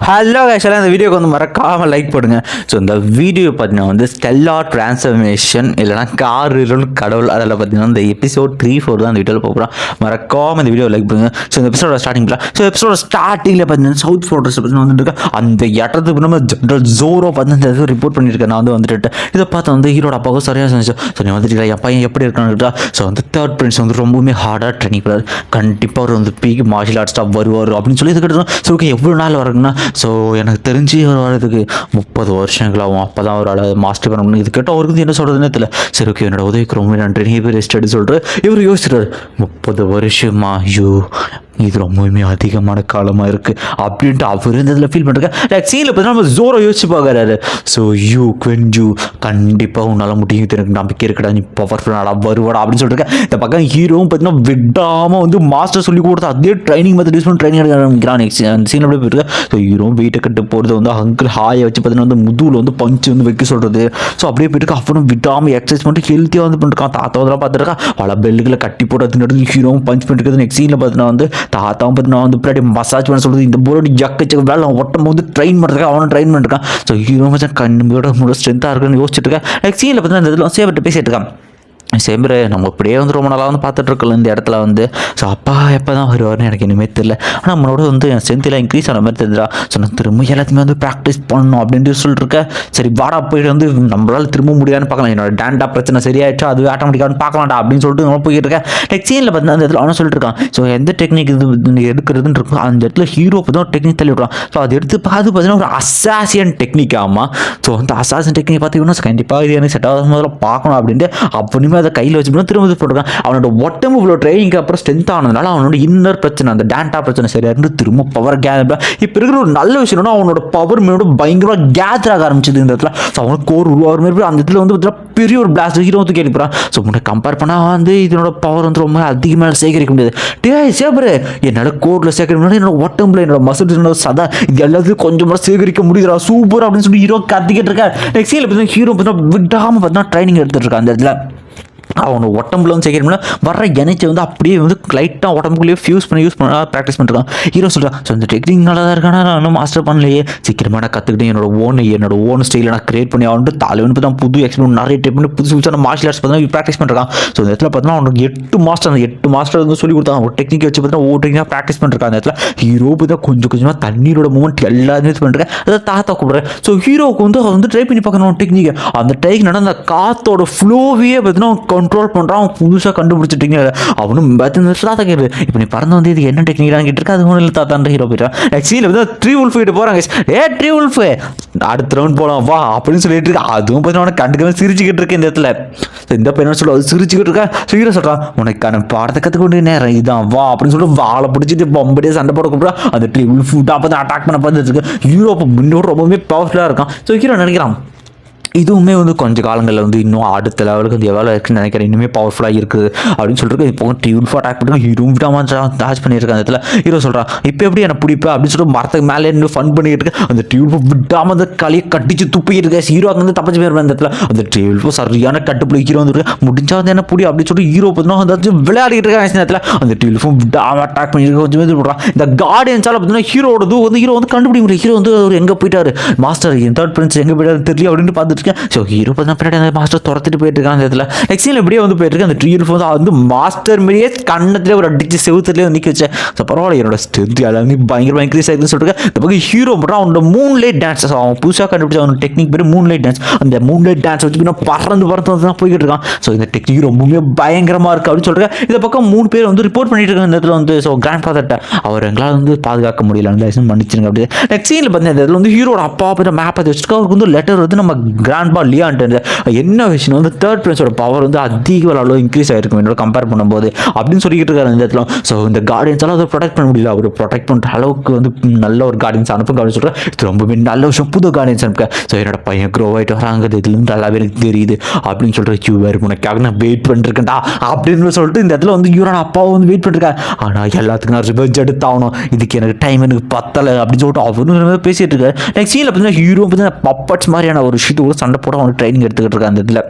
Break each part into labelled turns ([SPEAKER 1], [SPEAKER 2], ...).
[SPEAKER 1] Hello ஆக்சுவலாக இந்த வீடியோக்கு வந்து மறக்காமல் லைக் போடுங்க. ஸோ இந்த வீடியோ பார்த்தீங்கன்னா வந்து ஸ்டெல்லா டிரான்ஸ்ஃபர்மேஷன் இல்லைனா கார் இருள் கடவுள். அதில் பார்த்தீங்கன்னா இந்த எபிசோட் த்ரீ ஃபோர் தான் இந்த வீடியோவில் போகிறோம் மறக்காமல் இந்த வீடியோ லைக் பண்ணுங்க ஸோ இந்த எபிசோட ஸ்டார்டிங்கில் ஸோ எபிசோட ஸ்டார்டிங்கில் பார்த்தீங்கன்னா சவுத் ஃபோட்டோஸ் பார்த்தீங்கன்னா வந்துட்டு அந்த இடத்துக்கு நம்ம ஜென்ரல் ஜோரோ பார்த்தீங்கன்னா ரிப்போர்ட் பண்ணியிருக்கேன் நான் வந்து வந்துட்டு இதை பார்த்து வந்து ஹீரோட அப்பாவும் சரியாக செஞ்சு ஸோ நீ வந்துட்டு என் பையன் எப்படி இருக்கான்னு ஸோ வந்து தேர்ட் பிரின்ஸ் வந்து ரொம்பவுமே ஹார்டாக ட்ரைனிங் பண்ணுறாரு கண்டிப்பாக அவர் வந்து பீக் மார்ஷியல் ஆர்ட்ஸ்டாக வருவார் அப்படின்னு சொல்லி இதுக்கிட்ட ஸோ ஓகே எவ்வளோ நாள் பண்ணேன் ஸோ எனக்கு தெரிஞ்சு அவர் வரதுக்கு முப்பது வருஷங்களாகும் அப்போ தான் அவரால் மாஸ்டர் பண்ண முடியும். இது கேட்டால் அவருக்கு வந்து என்ன சொல்கிறதுனே தெரியல. சரி ஓகே என்னோட உதவிக்கு ரொம்ப நன்றி. நீ பேர் ரெஸ்ட் எடுத்து சொல்லிட்டு இவர் யோசிச்சுறாரு முப்பது வருஷமா? ஐயோ இது ரொம்பவுமே அதிகமான காலமாக இருக்குது அப்படின்ட்டு அவர் இருந்ததில் ஃபீல் பண்ணுறாங்க லைக் சீனில் பார்த்தீங்கன்னா நம்ம ஜோரோ யோசிச்சு பார்க்குறாரு. ஸோ யூ குவென்ஜு கண்டிப்பாக உன்னால் முடியும். இது எனக்கு நம்பிக்கை இருக்கடா நீ பவர்ஃபுல்லாக வருவாடா அப்படின்னு சொல்லிட்டு இந்த பக்கம் ஹீரோவும் பார்த்தீங்கன்னா விடாமல் வந்து மாஸ்டர் சொல்லி கொடுத்து அதே ட்ரைனிங் மெத்தட் யூஸ் பண்ணி ட்ரைனிங் எடுக்கிறான் அந்த சீன் அப்படியே போயிருக்கு ஸோ ஹீரோவும் வெயிட்டை கட்டு போகிறது வந்து அங்கிள் ஹாயை வச்சு பார்த்தீங்கன்னா வந்து முதுகில் வந்து பஞ்சு வந்து வைக்க சொல்கிறது ஸோ அப்படியே போயிட்டு அவனும் விடாமல் எக்ஸசைஸ் பண்ணிட்டு ஹெல்த்தியாக வந்து பண்ணிருக்கான் தாத்தா வந்து பார்த்துருக்கான் பல பெல்லுகளை கட்டி போட்டு ஹீரோவும் பஞ்ச் பண்ணிருக்கிறது நெக்ஸ்ட் சீனில் பார்த்தீங்கன்னா வந்து தாத்தாவும் பார்த்தீங்கன்னா வந்து பின்னாடி மசாஜ் பண்ண சொல்கிறது இந்த போர்டு ஜக்கு வேலை ஒட்டும் போது ட்ரெயின் பண்ணுறதுக்கு அவனும் ட்ரெயின் பண்ணிருக்கான் ஸோ ஹீரோ மச்சான் கண்ணுயோட முழு ஸ்ட்ரென்த்தாக இருக்குன்னு யோசிச்சுட்டு இருக்கேன். நெக்ஸ்ட் சீனில் பார்த்தீங்கன்னா இந்த இதில் சேவர்கிட்ட பேசிட்டு இருக்கான். சேம்பரு நம்ம இப்படியே வந்து ரொம்ப நாளாக வந்து பார்த்துட்ருக்கோம் இந்த இடத்துல வந்து. ஸோ அப்பா எப்போ தான் வருவார்னு எனக்கு இனிமேல் தெரியல. ஆனால் நம்மளோட வந்து என் ஸ்ட்ரென்த்தில் இன்க்ரீஸ் ஆன மாதிரி தெரியுதா ஸோ நான் திரும்ப எல்லாத்தையுமே வந்து ப்ராக்டிஸ் பண்ணணும் அப்படின்ட்டு சொல்லிட்டுருக்கேன் சரி வாடா போயிட்டு வந்து நம்மளால திரும்ப முடியாதுன்னு பார்க்கலாம். என்னோட டேண்டா பிரச்சனை சரியாயிடுச்சோ அது ஆட்டோமேட்டிக்காக பார்க்கலாம்டா அப்படின்னு சொல்லிட்டு நம்ம போயிட்டு இருக்கேன் நெக்ஸ்ட் சீனில் பார்த்தீங்கன்னா அந்த இடத்துல அவனும் சொல்லிட்டு ஸோ எந்த டெக்னிக் இது எடுக்கிறதுன்னு இருக்கும் அந்த இடத்துல ஹீரோ பார்த்தா டெக்னிக் தள்ளி விடுறான் ஸோ அது எடுத்து பார்த்து பார்த்தீங்கன்னா ஒரு அசாசியன் டெக்னிக் ஆமாம் ஸோ அந்த அசாசியன் டெக்னிக் பார்த்தீங்கன்னா கண்டிப்பாக இது எனக்கு செட் ஆகாத முதல்ல பார்க்கணும் அப்படின்ட்டு அதை கையில் வச்சுக்கணும் திரும்ப போட்டுருக்கான். அவனோட உடம்பு இவ்வளோ ட்ரைனிங்க்கு அப்புறம் ஸ்ட்ரென்த் ஆனதுனால அவனோட இன்னர் பிரச்சனை அந்த டேண்டா பிரச்சனை சரியா இருந்து திரும்ப பவர் கேதர் இப்போ இருக்கிற ஒரு நல்ல விஷயம் என்னன்னா அவனோட பவர் மேலோட பயங்கரமாக கேதர் ஆக ஆரம்பிச்சது இந்த இடத்துல. ஸோ அவனுக்கு கோர் உருவாகிற மாதிரி அந்த இடத்துல வந்து பார்த்தீங்கன்னா பெரிய ஒரு பிளாஸ்ட் ஹீரோ வந்து கேள்விப்படுறான் ஸோ உன்னை கம்பேர் பண்ணால் வந்து இதனோட பவர் வந்து ரொம்ப அதிகமாக சேகரிக்க முடியாது. டே சேபரு என்னோட கோரில் சேகரிக்க என்னோட உடம்புல என்னோட மசில் என்னோட சதா இது எல்லாத்தையும் கொஞ்சம் சேகரிக்க முடியுதுடா. சூப்பர் அப்படின்னு சொல்லி ஹீரோ கத்திக்கிட்டு இருக்கேன் நெக்ஸ்ட் சீனில் பார்த்தீங்கன்னா ஹீரோ பார்த்தீங்கன்னா விடாமல் பார்த்தீங்கன்னா ட்ரைனிங் எடுத்துகிட்டு இருக்கான் அந்த இடத்துல. அவனோட உடம்புல வந்து சேர்க்கணும்னா வர்ற எனர்ஜி வந்து அப்படியே வந்து லைட்டாக உடம்புக்குள்ளேயே ஃபியூஸ் பண்ணி யூஸ் பண்ண ப்ராக்டிஸ் பண்ணிருக்கான் ஹீரோ சொல்கிறான் ஸோ இந்த டெக்னிக் நல்லா தான் இருக்கானா நான் இன்னும் மாஸ்டர் பண்ணலையே. சீக்கிரமாக நான் கற்றுக்கிட்டேன் என்னோட ஓன் என்னோட ஓன் ஸ்டைலில் நான் கிரியேட் பண்ணி அவன்ட்டு வந்து தான் புது எக்ஸ்பீரியன் நிறைய டைப் பண்ணி புதுசு புதுசான மார்ஷியல் ஆர்ட்ஸ் பார்த்தீங்கன்னா ப்ராக்டிஸ் பண்ணுறான் ஸோ இந்த இடத்துல பார்த்தீங்கன்னா அவனுக்கு எட்டு மாஸ்டர் அந்த எட்டு மாஸ்டர் வந்து சொல்லி கொடுத்தாங்க ஒரு டெக்னிக் வச்சு பார்த்தீங்கன்னா ஒவ்வொரு டெக்னிக்காக ப்ராக்டிஸ் பண்ணிருக்கான் அந்த இடத்துல ஹீரோ தான் கொஞ்சம் கொஞ்சமாக தண்ணீரோட மூமெண்ட் எல்லாமே இது பண்ணிருக்கேன் அதை தாத்தா கூப்பிட்றேன் ஸோ ஹீரோவுக்கு வந்து அவன் வந்து ட்ரை பண்ணி பார்க்கணும் டெக்னிக்கை அந்த டெக்னிக் அந்த காத்தோட ஃப்ளோவே பார்த்தீங்கன்னா கண்ட்ரோல் பண்ணுறான் அவன் புதுசாக கண்டுபிடிச்சிட்டீங்க அவனும் பார்த்தீங்கன்னா தாத்தா கேட்குது இப்போ நீ பறந்து வந்து இது என்ன டெக்னிக்கான்னு கேட்டிருக்கா? அது ஒன்றும் இல்லை தாத்தான்ற ஹீரோ போயிட்டான் ஆக்சுவலி வந்து த்ரீ உல்ஃப் கிட்ட போகிறாங்க ஏ த்ரீ உல்ஃப் அடுத்த ரவுண்ட் போகலாம் வா அப்படின்னு சொல்லிட்டு இருக்கு. அதுவும் பார்த்தீங்கன்னா அவனை கண்டுக்கவே சிரிச்சுக்கிட்டு இருக்கு இந்த இடத்துல. இந்த பையன் என்ன சொல்ல அது சிரிச்சுக்கிட்டு இருக்கா? ஹீரோ சொல்கிறான் உனக்கான பாடத்தை கற்றுக்கொண்டு நேரம் இதான் வா அப்படின்னு சொல்லிட்டு வாழை பிடிச்சிட்டு பம்படியே சண்டை போட கூப்பிடா அந்த ட்ரீ உல்ஃப் அப்போ தான் அட்டாக் பண்ண பார்த்துட்டு இருக்கு. ஹீரோ அப்போ ரொம்பவே பவர்ஃபுல்லாக இருக்கான். ஸோ ஹீரோ நினைக்கிறான்? இதுவுமே வந்து கொஞ்சம் காலங்களில் வந்து இன்னும் அடுத்த லெவலுக்கு வந்து எவ்வளோ இருக்குன்னு நினைக்கிறேன்? இன்னுமே பவர்ஃபுல்லாக இருக்குது அப்படின்னு சொல்லிட்டு இப்போ டியூன் ஃபாட் அட்டாக் பண்ணி ஹீரோ விடாமல் டாச் பண்ணியிருக்காங்க அந்த இடத்துல. ஹீரோ சொல்கிறான் இப்போ எப்படி எனக்கு பிடிப்பேன் அப்படின்னு சொல்லிட்டு மரத்துக்கு மேலே இன்னும் ஃபன் பண்ணிக்கிட்டு இருக்கேன் அந்த டியூப் விடாமல் அந்த களியை கட்டிச்சு துப்பிக்கிட்டு ஹீரோ அங்கே வந்து தப்பிச்சு போயிருப்பேன் அந்த இடத்துல. அந்த டியூப் சரியான கட்டுப்பிடி ஹீரோ வந்துருக்கு முடிஞ்சா வந்து என்ன பிடி அப்படின்னு சொல்லிட்டு ஹீரோ பார்த்தீங்கன்னா அந்த விளையாடிட்டு இருக்காங்க நேரத்தில் இடத்துல. அந்த டியூல்ஃபும் விடாமல் அட்டாக் பண்ணிட்டு கொஞ்சம் இது இந்த கார்டியன்ஸால் பார்த்தீங்கன்னா ஹீரோட வந்து ஹீரோ வந்து கண்டுபிடிக்க முடியும் ஹீரோ வந்து அவர் எங்கே போயிட்டாரு? மாஸ்டர் என் தேர்ட் பிரின்ஸ் எங்கே போயிட்டாரு தெரியல அப்படின்னு பார்த்துட்டு இருக்கேன் ஸோ ஹீரோ பார்த்தா பின்னாடி அந்த மாஸ்டர் துரத்துட்டு போயிட்டு இருக்கான் அந்த இடத்துல. நெக்ஸ்ட் சீன் இப்படியே வந்து போயிட்டு இருக்கு அந்த ட்ரீ வந்து வந்து மாஸ்டர் மாதிரியே கண்ணத்திலே ஒரு அடிச்சு செவுத்துலேயே நிற்க வச்சேன். ஸோ பரவாயில்ல என்னோட ஸ்ட்ரென்த் எல்லாமே பயங்கரமாக இன்க்ரீஸ் ஆயிருக்குன்னு சொல்லிட்டு இந்த பக்கம் ஹீரோ மட்டும் அவனோட மூன் லைட் டான்ஸஸ் அவன் புதுசாக கண்டுபிடிச்ச அவனோட டெக்னிக் பேர் மூன் லைட் டான்ஸ் அந்த மூன் லைட் டான்ஸ் வச்சு நான் பறந்து பறந்து வந்து தான் போய்கிட்டு இருக்கான். ஸோ இந்த டெக்னிக் ரொம்பவே பயங்கரமாக இருக்குது அப்படின்னு சொல்லிட்டு இந்த பக்கம் மூணு பேர் வந்து ரிப்போர்ட் பண்ணிட்டு இருக்காங்க இந்த இடத்துல வந்து ஸோ கிராண்ட் ஃபாதர்கிட்ட அவர் எங்களால் வந்து பாதுகாக்க முடியல. லைசன்ஸ் மன்னிச்சிருங்க அப்படி நெக்ஸ்ட் சீனில் பார்த்தீங்கன்னா இந்த இடத்துல வந்து ஹீரோட அப்பா அப்போ மேப் பார்த்து வச்சுருக்கா அவருக்கு வந்து லெட்டர் வந்து நம்ம கிராண்ட்பா லியான்ட்டு என்ன விஷயம்? வந்து தேர்ட் பிரின்ஸோட பவர் வந்து அதிக அளவு இன்க்ரீஸ் ஆகிருக்கும் என்னோட கம்பேர் பண்ணும்போது. அப்படின்னு சொல்லிக்கிட்டு இருக்காரு இந்த இடத்துல. ஸோ இந்த கார்டியன்ஸால் அதை ப்ரொடெக்ட் பண்ண முடியல. அவர் ப்ரொடெக்ட் பண்ணுற அளவுக்கு வந்து நல்ல ஒரு கார்டியன்ஸ் அனுப்புங்க அப்படின்னு சொல்கிறேன் இது ரொம்பவே நல்ல விஷயம். புது கார்டியன்ஸ் அனுப்புங்க. ஸோ என்னோட பையன் க்ரோ ஆகிட்டு வராங்கிறது இதுலேருந்து நல்லாவே எனக்கு தெரியுது. அப்படின்னு சொல்கிற கியூ வேறு உனக்காக நான் வெயிட் பண்ணிருக்கேன்டா. அப்படின்னு சொல்லிட்டு இந்த இடத்துல வந்து இவரோட அப்பாவும் வந்து வெயிட் பண்ணிருக்காரு. ஆனால் எல்லாத்துக்கும் நான் ரிவெஞ்ச் எடுத்தாகணும் இதுக்கு எனக்கு டைம் எனக்கு பத்தலை. அப்படின்னு சொல்லிட்டு அவரும் பேசிட்டு இருக்காரு. நெக்ஸ்ட் சீனில் பார்த்தீங்கன்னா ஹீரோ பார்த்தீங்கன்னா பப்பட்ஸ் மாதிரியான ஒரு விஷயத்து கூட சண்டை போட அவனுக்கு ட்ரைனிங் எடுத்துக்கிட்டு இருக்காங்க அந்த இதில்.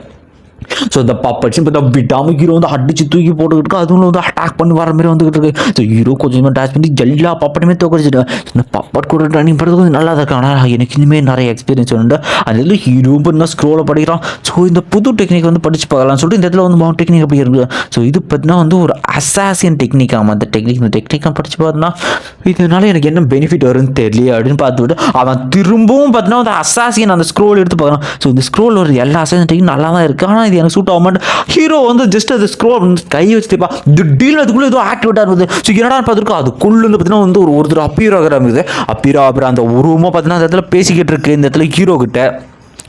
[SPEAKER 1] ஸோ இந்த பப்பட்ஸும் இப்போ விடாமல் ஹீரோ வந்து அடிச்சு தூக்கி போட்டுக்கிட்டு இருக்கு. அதுவும் வந்து அட்டாக் பண்ணி வர மாதிரி வந்துகிட்டு இருக்கு. ஸோ ஹீரோ கொஞ்சம் டேச் பண்ணி எல்லா பப்பட்டுமே தோக்கடிச்சிட்டு இந்த பப்பட் கூட ரன்னிங் பண்ணுறது கொஞ்சம் நல்லா தான் இருக்கு. ஆனால் எனக்கு இனிமேல் நிறைய எக்ஸ்பீரியன்ஸ் உண்டு அதில் ஹீரோவும் பண்ணால் ஸ்க்ரோலை படிக்கிறான். ஸோ இந்த புது டெக்னிக் வந்து படிச்சு பார்க்கலாம் சொல்லிட்டு இந்த இடத்துல வந்து மவுண்ட் டெக்னிக் அப்படி இருக்குது ஸோ இது பார்த்தீங்கன்னா வந்து ஒரு அசாசியன் டெக்னிக் ஆமாம் அந்த டெக்னிக் இந்த டெக்னிக்காக படிச்சு பார்த்தோன்னா இதனால எனக்கு என்ன பெனிஃபிட் வரும்னு தெரியல அப்படின்னு பார்த்துவிட்டு அவன் திரும்பவும் பார்த்தீங்கன்னா அந்த அசாசியன் அந்த ஸ்க்ரோல் எடுத்து பார்க்கலாம் ஸோ இந்த ஸ்க்ரோல் ஒரு எல்லா அசாசியன் டெக்னிக் நல்லா தான் இருக்குது ஆனால் இது எனக்கு சூட் ஆக மாட்டேன் ஹீரோ வந்து ஜஸ்ட் அது ஸ்க்ரோ கை வச்சுப்பா திடீர்னு அதுக்குள்ளே ஏதோ ஆக்டிவேட்டாக இருந்தது. ஸோ என்னடா பார்த்துருக்கோம் அதுக்குள்ள வந்து பார்த்தீங்கன்னா வந்து ஒரு ஒருத்தர் அப்பீரோ ஆகிற இருக்குது. அப்பீரோ அப்புறம் அந்த உருவமாக பார்த்தீங்கன்னா அந்த இடத்துல பேசிக்கிட்டு இருக்கு. இந்த இடத்துல ஹீரோ கிட்ட.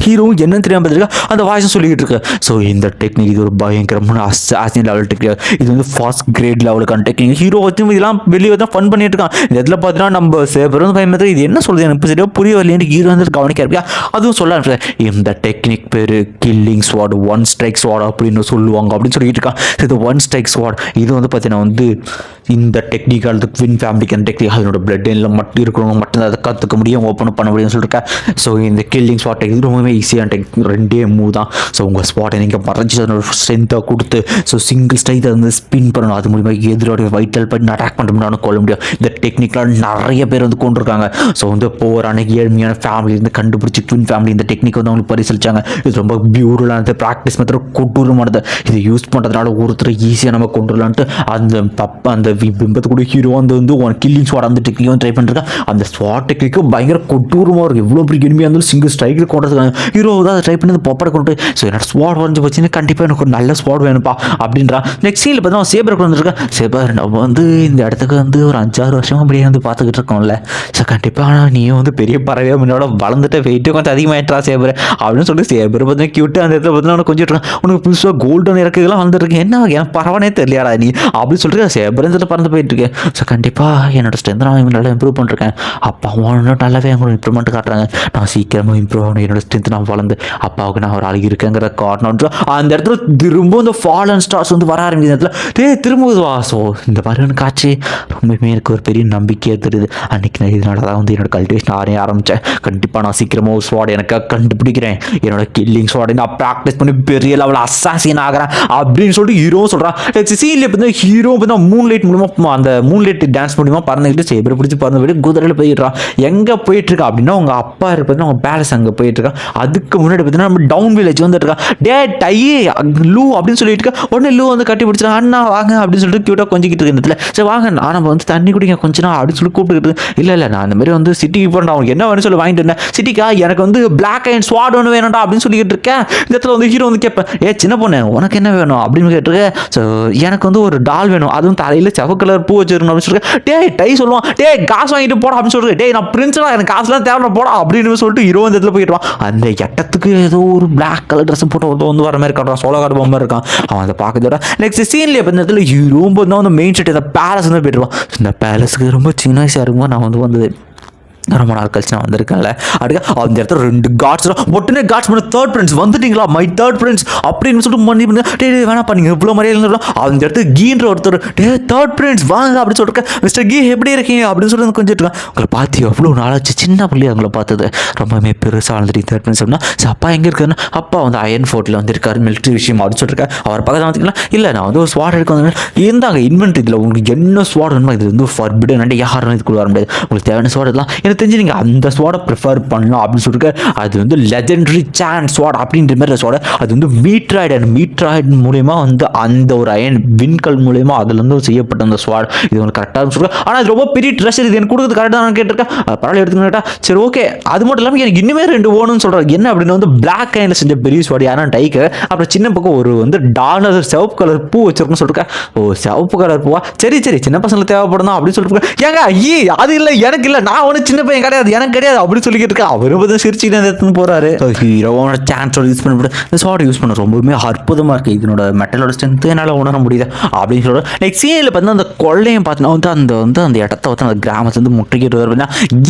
[SPEAKER 1] ஹீரோவும் என்னன்னு தெரியாமல் பார்த்துருக்கா? அந்த வாய்ஸும் சொல்லிக்கிட்டு இருக்கு. ஸோ இந்த டெக்னிக் இது ஒரு பயங்கரமான அசாசின் லெவல் டெக்னிக் இது வந்து ஃபர்ஸ்ட் கிரேட் லெவலுக்கான டெக்னிக் ஹீரோ வச்சு இதெல்லாம் வெளியே தான் ஃபன் பண்ணிட்டு இருக்கான். இந்த இடத்துல பார்த்தீங்கன்னா நம்ம சேப்பர் வந்து பயன்படுத்த இது என்ன சொல்றது? எனக்கு சரியாக புரிய வரலையே ஹீரோ வந்து கவனிக்க இருக்கியா அதுவும் சொல்ல இந்த டெக்னிக் பேர் killing sword one strike sword அப்படின்னு சொல்லுவாங்க அப்படின்னு சொல்லிட்டு இருக்கான். இது ஒன் ஸ்ட்ரைக் ஸ்வாட் இது வந்து பார்த்தீங்கன்னா வந்து இந்த டெக்னிக் அல்லது குவின் ஃபேமிலிக்கு அந்த டெக்னிக் அதனோட பிளட் எல்லாம் மட்டும் இருக்கிறவங்க மட்டும் அதை கற்றுக்க முடியும். ஓப்பன் பண்ண முடியும்னு சொல்லியிருக்கேன் ஸோ இந்த கில்லிங் ஸ்வாட் இது ரொம்பவே ஈஸியான டெக்னிக் ரெண்டே மூவ் தான் ஸோ உங்கள் ஸ்பாட்டை நீங்கள் மறைஞ்சி அதனோட ஸ்ட்ரென்த்தை கொடுத்து ஸோ சிங்கிள் ஸ்ட்ரைத்தை வந்து ஸ்பின் பண்ணணும். அது மூலிமா எதிரோட வைட்டல் பண்ணி அட்டாக் பண்ண முடியும் கொள்ள முடியும். இந்த டெக்னிக்லாம் நிறைய பேர் வந்து கொண்டிருக்காங்க. ஸோ வந்து போரான ஏழ்மையான ஃபேமிலி இருந்து கண்டுபிடிச்சி ட்வின் ஃபேமிலி இந்த டெக்னிக் வந்து அவங்களுக்கு பரிசளிச்சாங்க. இது ரொம்ப பியூரலானது ப்ராக்டிஸ் மெத்தட் கொடூரமானது. இதை யூஸ் பண்ணுறதுனால ஒருத்தர் ஈஸியாக நம்ம கொண்டு வரலான்ட்டு அந்த பப்ப அந்த வி- ஹீரோ வந்து வந்து ஒன் கில்லிங் ஸ்வாட் அந்த டெக்னிக்கும் ட்ரை பண்ணிருக்கேன். அந்த ஸ்வாட் டெக்னிக்கும் பயங்கர கொடூரமாக இருக்கும் எவ்வளோ பெரிய எனிமையாக இருந்தாலும் சிங்கிள் ஸ்ட்ரைக்கில் கொண்டுறதுக்கு ஹீரோ தான் அதை ட்ரை பண்ணி அந்த பொப்படை கொண்டு ஸோ என்னோட ஸ்வாட் வரைஞ்சி போச்சுன்னா கண்டிப்பாக எனக்கு ஒரு நல்ல ஸ்வாட் வேணும்ப்பா அப்படின்றா. நெக்ஸ்ட் சீனில் பார்த்தா அவன் சேபர் கொண்டு வந்திருக்கேன் சேபர் நம்ம வந்து இந்த இடத்துக்கு வந்து ஒரு அஞ்சாறு வருஷம் அப்படியே வந்து பார்த்துக்கிட்டு இருக்கோம்ல. ஸோ கண்டிப்பாக நீயும் வந்து பெரிய பறவையாக முன்னோட வளர்ந்துட்டு வெயிட்டு கொஞ்சம் அதிகமாகிட்டா சேபர் அப்படின்னு சொல்லி சேபர் பார்த்தீங்கன்னா கியூட்டு அந்த இடத்துல பார்த்தீங்கன்னா உனக்கு கொஞ்சம் உனக்கு புதுசாக கோல்டன் இறக்குலாம் வந்துருக்கு என்ன எனக்கு பரவானே தெரியலையாடா நீ. அப்படின்னு சொல்லிட்டு சேபர் இந்த பறந்து போயிட்டு இருக்கேன் ஸோ கண்டிப்பாக என்னோட ஸ்ட்ரென்த் நான் நல்லா இம்ப்ரூவ் பண்ணிருக்கேன். அப்பா ஒன்றும் நல்லாவே அவங்களோட இம்ப்ரூவ்மெண்ட் காட்டுறாங்க. நான் சீக்கிரமாக இம்ப்ரூவ் ஆகணும். என்னோட ஸ்ட்ரென்த் நான் வளர்ந்து அப்பாவுக்கு நான் ஒரு ஆள் இருக்கேங்கிற காட்டணும் அந்த இடத்துல திரும்ப இந்த ஃபாலன் ஸ்டார்ஸ் வந்து வர ஆரம்பிக்குது. இடத்துல டே திரும்ப வா. ஸோ இந்த மாதிரியான காட்சி ரொம்பவுமே எனக்கு ஒரு பெரிய நம்பிக்கையாக தெரியுது அன்னைக்கு நான் இதனால தான் வந்து என்னோட கல்டிவேஷன் ஆரைய ஆரம்பித்தேன் கண்டிப்பாக நான் சீக்கிரமாக ஒரு ஸ்வாட் எனக்கு கண்டுபிடிக்கிறேன். என்னோட கில்லிங் ஸ்வாடை நான் ப்ராக்டிஸ் பண்ணி பெரிய லெவல் அசாசின் ஆகிறேன் அப்படின்னு சொல்லிட்டு ஹீரோ சொல்கிறான் சீனில் பார்த்தீங்கன்னா ஹீரோ பார்த்தா மூணு லைட் மூலமாக அந்த மூணு லைட் டான்ஸ் மூலியமாக பறந்துக்கிட்டு சேபரை பிடிச்சி பறந்து போயிட்டு குதிரையில் போயிடுறான். எங்கே போயிட்டுருக்கா அப்படின்னா உங்கள் அப்பா இருப்பது அவங்க பேலஸ் அங்கே போயிட்டுருக்கான் அதுக்கு முன்னாடி பார்த்தீங்கன்னா நம்ம டவுன் வில்லேஜ் வந்துட்டு டே டை லூ அப்படின்னு சொல்லிட்டு உடனே லூ வந்து கட்டி பிடிச்சிருக்கான் அண்ணா வாங்க அப்படின்னு சொல்லிட்டு கியூட்டாக கொஞ்சிக்கிட்டு இருக்க இடத்துல. சரி வாங்க நான் நம்ம வந்து தண்ணி குடிங்க கொஞ்ச நாள் அப்படின்னு சொல்லி கூப்பிட்டுக்கிட்டு இல்லை இல்லை நான் அந்த மாதிரி வந்து சிட்டிக்கு போகிறேன் அவனுக்கு என்ன வேணும்னு சொல்லி வாங்கிட்டு வந்தேன். சிட்டிக்கா எனக்கு வந்து பிளாக் அண்ட் ஸ்வாட் ஒன்று வேணும்டா அப்படின்னு சொல்லிக்கிட்டு இருக்கேன். இந்த இடத்துல வந்து ஹீரோ வந்து கேட்பேன். ஏ சின்ன பொண்ணு உனக்கு என்ன வேணும்? அப்படின்னு கேட்டிருக்கேன் ஸோ எனக்கு வந்து ஒரு டால் வேணும். அதுவும் தலையில் செவ கலர் பூ வச்சிருக்கணும் அப்படின்னு சொல்லிட்டு டேய் டை சொல்லுவான். டே காசு வாங்கிட்டு போடா அப்படின்னு சொல்லிட்டு டேய் நான் பிரின்ஸ்லாம் எனக்கு காசுலாம் தேவை போடா அப்படின்னு சொல்லிட்டு ஹீரோ இந்த இடத்துல போயிடுவான் அந்த எட்டத்துக்கு ஏதோ ஒரு பிளாக் கலர் ட்ரெஸ் போட்டு வந்து வந்து வர மாதிரி காட்டுறான் சோலோ கார்டு பொம்மை இருக்கான். அவன் அதை பார்க்கறதோட நெக்ஸ்ட் சீன்லேயே இப்போ இந்த இடத்துல ஹீரோ வந்து மெயின் ஸ்ட்ரீட் அந்த பேலஸ் வந்து போயிட்டுருவான் இந்த பேலஸுக்கு ரொம்ப சின்ன வயசாக இருக்கும்போது நான் வந்து வந்தது. ரொம்ப நாள் கழிச்சு நான் வந்திருக்கேன்ல. அடுக்க அந்த இடத்துல ரெண்டு காட்ஸ் உடனே காட்ஸ் பண்ண தேர்ட் ஃப்ரெண்ட்ஸ் வந்துட்டீங்களா? மை தேர்ட் ஃப்ரெண்ட்ஸ் அப்படின்னு சொல்லிட்டு பண்ணி பண்ணி. டே டே, வேணாம் பண்ணீங்க இவ்வளோ மரியாதை இருந்தாலும் அந்த இடத்துல கீன்ற ஒருத்தர் டே தேர்ட் ஃப்ரெண்ட்ஸ் வாங்க அப்படின்னு சொல்லிட்டு மிஸ்டர் கீ எப்படி இருக்கீங்க? அப்படின்னு சொல்லி கொஞ்சம் இருக்கான். உங்களை பார்த்து எவ்வளோ நாளாச்சு? சின்ன பிள்ளைய அவங்கள பார்த்தது. ரொம்பவே பெருசாக வளர்ந்துட்டு தேர்ட் ஃப்ரெண்ட்ஸ் சொன்னால் அப்பா எங்கே இருக்காருன்னா? அப்பா வந்து அயன் ஃபோர்ட்டில் வந்திருக்காரு மிலிட்ரி விஷயம் அப்படின்னு சொல்லியிருக்காரு அவர் பக்கத்தில் பார்த்தீங்களா இல்லை நான் வந்து ஒரு ஸ்வாட் எடுக்க வந்தேன். இருந்தாங்க இன்வென்ட் இதில் உங்களுக்கு என்ன ஸ்வாட் வேணுமோ இது வந்து ஃபர்பிடன் அண்ட் யாரும் இதுக்குள்ள வர முடியாது. உங்களுக்கு தேவையான ஸ்வாட் எல்லாம் எனக்கு தெரிஞ்சு நீங்கள் அந்த ஸ்வாடை ப்ரிஃபர் பண்ணலாம் அப்படின்னு சொல்லிட்டு அது வந்து லெஜெண்டரி சான் ஸ்வாட் அப்படின்ற மாதிரி ஸ்வாட் அது வந்து மீட்ராய்டு அண்ட் மீட்ராய்டு மூலயமா வந்து அந்த ஒரு அயன் விண்கல் மூலயமா அதுலேருந்து செய்யப்பட்ட அந்த ஸ்வாட் இது உங்களுக்கு கரெக்டாக சொல்லுங்கள் ஆனால் இது ரொம்ப பெரிய ட்ரெஸ் இது எனக்கு கொடுக்குறது கரெக்டாக நான் கேட்டிருக்கேன். பரவாயில்ல எடுத்துக்கிட்டா சரி ஓகே அது மட்டும் இல்லாமல் எனக்கு இன்னுமே ரெண்டு ஓணும்னு சொல்கிறாங்க என்ன அப்படின்னு வந்து பிளாக் அயனில் செஞ்ச பெரிய ஸ்வாட் யாரா டைக்கு அப்புறம் சின்ன பக்கம் ஒரு வந்து டாலர் சிவப்பு கலர் பூ வச்சிருக்கோம்னு சொல்லிருக்கேன் ஓ சிவப்பு கலர் பூவா? சரி சரி. சின்ன பசங்களுக்கு தேவைப்படும் அப்படின்னு சொல்லிட்டு ஏங்க ஐயே அது இல்லை. எனக்கு இல்லை. நான் ஒன்று சின்ன பையன் கிடையாது எனக்கு கிடையாது அப்படின்னு சொல்லிக்கிட்டு இருக்கேன் அவரு வந்து சிரிச்சுக்கிட்டு அந்த இடத்துல போறாரு. ஹீரோவோட சான்ஸோட யூஸ் பண்ணிவிட்டு இந்த ஸ்வாட் யூஸ் பண்ண ரொம்பவுமே அற்புதமாக இருக்குது இதனோட மெட்டலோட ஸ்ட்ரென்த் என்னால் உணர முடியுது அப்படின்னு சொல்ல நெக்ஸ்ட் சீனில் பார்த்தீங்கன்னா அந்த கொள்ளையும் பார்த்தீங்கன்னா வந்து அந்த வந்து அந்த இடத்த வந்து அந்த கிராமத்தை வந்து முற்றுகிட்டு வருதுன்னா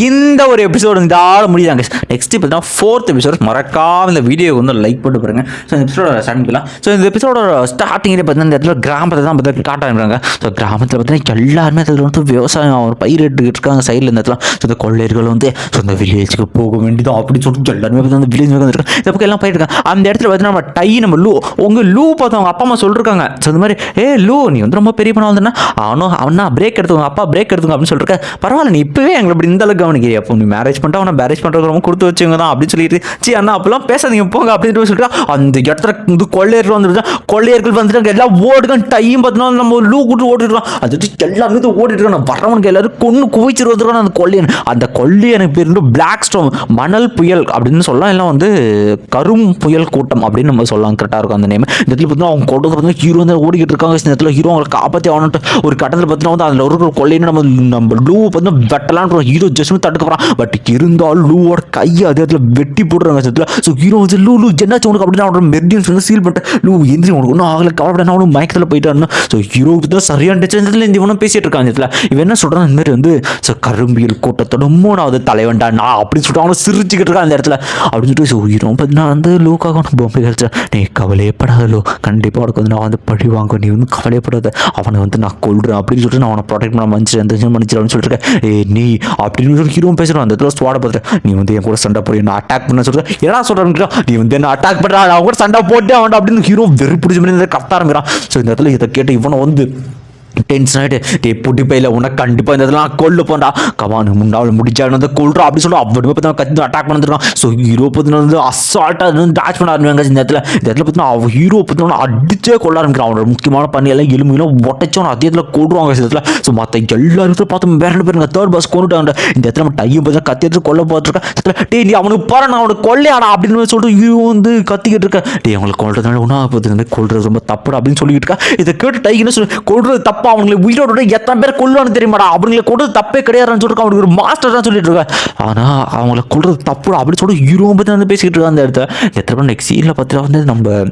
[SPEAKER 1] இந்த ஒரு எபிசோடு இந்த ஆள முடியுதாங்க நெக்ஸ்ட் பார்த்தீங்கன்னா ஃபோர்த் எபிசோட் மறக்காம இந்த வீடியோ வந்து லைக் போட்டு பாருங்க. ஸோ இந்த எபிசோட ஸ்டார்ட் ஸோ இந்த எபிசோட ஸ்டார்டிங்லேயே பார்த்தீங்கன்னா இந்த இடத்துல கிராமத்தை தான் பார்த்து காட்ட ஆரம்பிக்கிறாங்க. ஸோ கிராமத்தில் பார்த்தீங்கன்னா எல்லாருமே அதில் வந்து விவசாயம் பயிரிட்டுக்கிட்டு இருக்காங்க சைடில் இந்த இடத்துல. ஸோ இந்த கொள்ளை கொள்ளையர்கள் வந்து சொந்த வில்லேஜுக்கு போக வேண்டியது அப்படின்னு சொல்லிட்டு எல்லாருமே வந்து அந்த வில்லேஜ் வந்துருக்காங்க இந்த பக்கம் எல்லாம் போயிருக்காங்க அந்த இடத்துல பார்த்தீங்கன்னா நம்ம டை நம்ம லூ உங்கள் லூ பார்த்தவங்க அப்பா அம்மா சொல்லிருக்காங்க. ஸோ இந்த மாதிரி ஏ லூ நீ வந்து ரொம்ப பெரிய பணம் வந்துன்னா அவனும் அவனா பிரேக் எடுத்துங்க அப்பா பிரேக் எடுத்துங்க அப்படின்னு சொல்லிருக்க பரவாயில்ல நீ இப்பவே எங்களை இப்படி இந்த அளவுக்கு அவனுக்கு அப்போ நீ மேரேஜ் பண்ணிட்டு அவனை மேரேஜ் பண்ணுறது ரொம்ப கொடுத்து வச்சவங்க தான் அப்படின்னு சொல்லிட்டு சி அண்ணா அப்பெல்லாம் பேசாதீங்க போங்க அப்படின்னு சொல்லிட்டு அந்த இடத்துல வந்து கொள்ளையர்கள் வந்துட்டு கொள்ளையர்கள் வந்துட்டு எல்லாம் ஓடுங்க டைம் பார்த்தீங்கன்னா நம்ம லூ கூட்டு ஓடிட்டு அது எல்லாமே இது ஓடிட்டு இருக்காங்க. வரவனுக்கு எல்லாரும் கொண்டு குவிச்சிட்டு வந்துருக்காங்க அந்த கொள்ளையன். அந்த கொள்ளையனுக்கு பேர் வந்து பிளாக் ஸ்டோம் மணல் புயல் அப்படின்னு சொல்லலாம். எல்லாம் வந்து கரும் புயல் கூட்டம் அப்படின்னு நம்ம சொல்லலாம். கரெக்டாக இருக்கும் அந்த நேம் இந்த இடத்துல பார்த்தீங்கன்னா அவங்க கொண்டு பார்த்தீங்கன்னா ஹீரோ வந்து ஓடிக்கிட்டு இருக்காங்க. இந்த இடத்துல ஹீரோ அவங்களை காப்பாற்றி ஆகணும்ட்டு ஒரு கட்டத்தில் பார்த்தீங்கன்னா வந்து அதில் ஒரு கொள்ளையனை நம்ம நம்ம லூ பார்த்தீங்கன்னா வெட்டலான்னு ஹீரோ ஜஸ்ட் தடுக்க போகிறான் பட் இருந்தாலும் லூவோட கையை அதே இடத்துல வெட்டி போடுறாங்க இடத்துல. ஸோ ஹீரோ வந்து லூ லூ என்னாச்சு உனக்கு? அப்படின்னு அவனோட மெர்டியன்ஸ் வந்து சீல் பண்ணிட்டு லூ எந்திரி உனக்கு ஒன்றும் ஆகலை. கவலை நான் அவனும் மயக்கத்தில் போயிட்டாருன்னு. ஸோ ஹீரோ தான் சரியான டச்சத்தில் இந்த இவனும் பேசிகிட்டு இருக்கான். இந்த இடத்துல. இவன் என்ன சொல்கிறான் இந்த மாதிரி வந்து ஸோ கரும்பியல் கூட்டத்தோட மூணாவது தலைவன்டா. நான் அப்படின்னு சொல்லிட்டு அவனை சிரிச்சுக்கிட்டு இருக்கான் அந்த இடத்துல. அப்படின்னு சொல்லிட்டு ஸோ ஹீரோ பார்த்தீங்கன்னா வந்து லூக்காக அவனுக்கு பொம்மை கழிச்சேன் நீ கவலையப்படாத லோ. கண்டிப்பாக உனக்கு வந்து நான் வந்து பழி வாங்க நீ வந்து கவலையப்படாத. அவனை வந்து நான் கொள்றேன் அப்படின்னு சொல்லிட்டு நான் அவனை ப்ரொடெக்ட் பண்ண மன்னிச்சிட்டு எந்த விஷயம் மன்னிச்சிடன்னு சொல்லிட்டு ஏ நீ அப்படின்னு சொல்லி ஹீரோ பேசுகிறான் அந்த இடத்துல ஸ்வாட பார்த்துட்டு நீ வந்து என் கூட சண்டை போய் நான் அட்டாக் பண்ண. சொல்கிறேன் என்ன சொல்கிறேன் நீ வந்து என்ன அட்டாக் பண்ணுறான் அவன் கூட சண்டை போட்டு அவன் அப்படின்னு ஹீரோ வெறி பிடிச்ச மாதிரி கத்த ஆரம்பிக்கிறான் ஸோ இந்த இடத்துல இதை கேட்டு இவனை வந்து டென்ஷன் ஆகிட்டு டே புட்டி பையில உனக்கு கண்டிப்பாக இந்த இதெல்லாம் கொள்ளு போண்டா கவான் முன்னாள் முடிச்சாலும் வந்து கொள்றா அப்படி சொல்லி அவனுமே பார்த்து கத்தி அட்டாக் பண்ணிருக்கான் ஸோ ஹீரோ பற்றின வந்து அசால்ட்டாக வந்து டாச் பண்ண ஆரம்பிங்க இந்த இடத்துல. இந்த இடத்துல பார்த்தீங்கன்னா அவன் ஹீரோ பற்றின அடிச்சே கொள்ள ஆரம்பிக்கிறான். அவனோட முக்கியமான பண்ணி எல்லாம் எலும்புலாம் ஒட்டச்சவன் அதே இடத்துல கொள்றாங்க இந்த இடத்துல. ஸோ மற்ற எல்லாரும் பார்த்து வேற ரெண்டு பேருங்க. தேர்ட் பஸ் கொண்டுட்டாங்க இந்த இடத்துல நம்ம டையும் பார்த்தா கத்தி எடுத்து கொல்ல பார்த்துருக்கேன் டே நீ அவனுக்கு பாரு நான் அவனுக்கு கொல்லையாடா அப்படின்னு சொல்லிட்டு ஹீரோ வந்து கத்திக்கிட்டு இருக்கேன் டே அவங்களை கொள்றதுனால ஒன்றா பார்த்து கொள்றது ரொம்ப தப்பு அப்படின்னு சொல்லிக்கிட்டு இருக்கா. இதை கேட்டு டை என்ன சொல்லி கொள்றது தப்பு அவங்களை உயிரோட விட எத்தனை பேர் கொள்ளுவான்னு தெரியுமாடா? அவங்களை கொடுத்து தப்பே கிடையாதுன்னு சொல்லிட்டு அவனுக்கு ஒரு மாஸ்டர் தான் சொல்லிட்டு இருக்கேன். ஆனால் அவங்கள கொள்றது தப்பு அப்படின்னு சொல்லிட்டு ஹீரோ பற்றி வந்து பேசிக்கிட்டு இருக்காங்க அந்த இடத்துல. எத்தனை நெக்ஸ்ட் சீனில் பார்த்துட்டு வந்து நம்ம